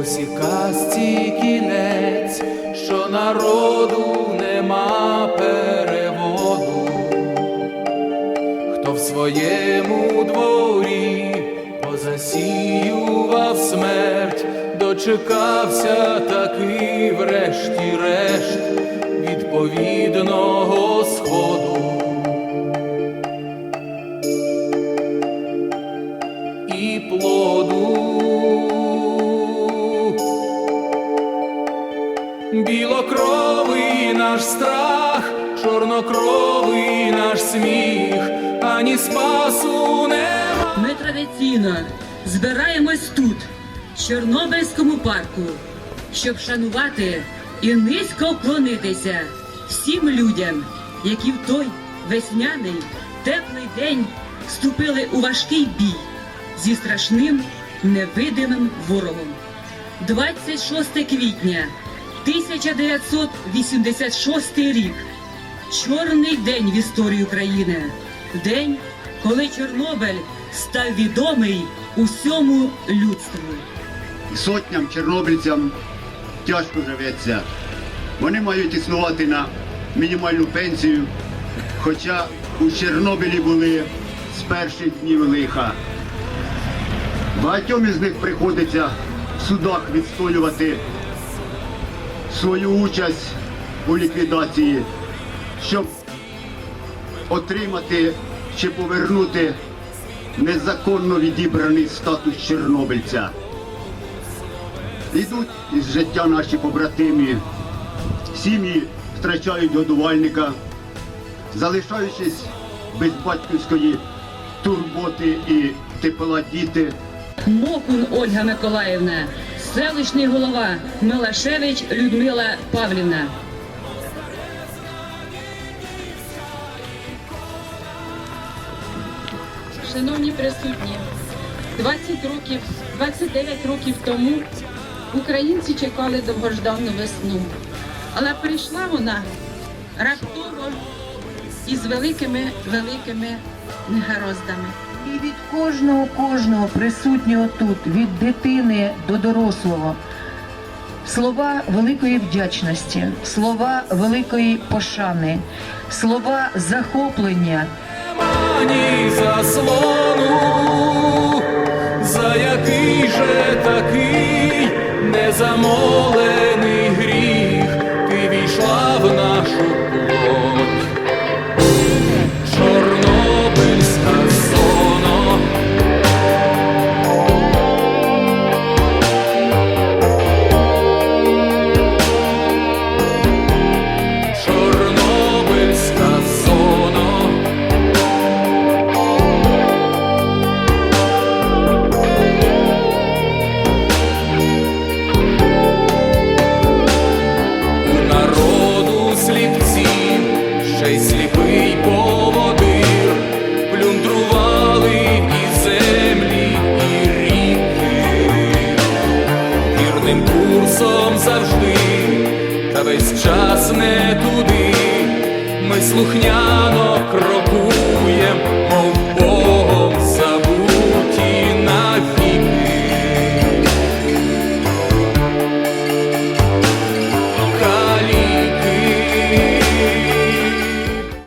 Ось і казці кінець, що народу нема переводу, хто в своєму дворі позасіював смерть, дочекався таки, врешті-решт, відповідного сходу. Білокровий наш страх, чорнокровий наш сміх, ані спасу нема. Ми традиційно збираємось тут, в Чорнобильському парку, щоб шанувати і низько вклонитися всім людям, які в той весняний теплий день вступили у важкий бій зі страшним невидимим ворогом. 26 квітня 1986 рік. Чорний день в історії України. День, коли Чорнобиль став відомий усьому людству. сотням чорнобильцям тяжко живеться. Вони мають існувати на мінімальну пенсію, хоча у Чорнобилі були з перших днів лиха. Багатьом із них приходиться в судах відстоювати свою участь у ліквідації, щоб отримати чи повернути незаконно відібраний статус чорнобильця. Йдуть із життя наші побратимі, сім'ї втрачають годувальника, залишаючись без батьківської турботи і тепла діти. Мокун Ольга Миколаївна, селищний голова Мелашевич Людмила Павлівна. Шановні присутні, 20 років, 29 років тому українці чекали довгождану весну. Але прийшла вона раптово і з великими великими негароздами. І від кожного кожного присутнього тут, від дитини до дорослого, слова великої вдячності, слова великої пошани, слова захоплення. Ні заслону, за який же такий незамолений гріх й сліпий поводир, плюндрували і землі, і ріки, вірним курсом завжди, та весь час не туди, ми слухняно крокуємо. мов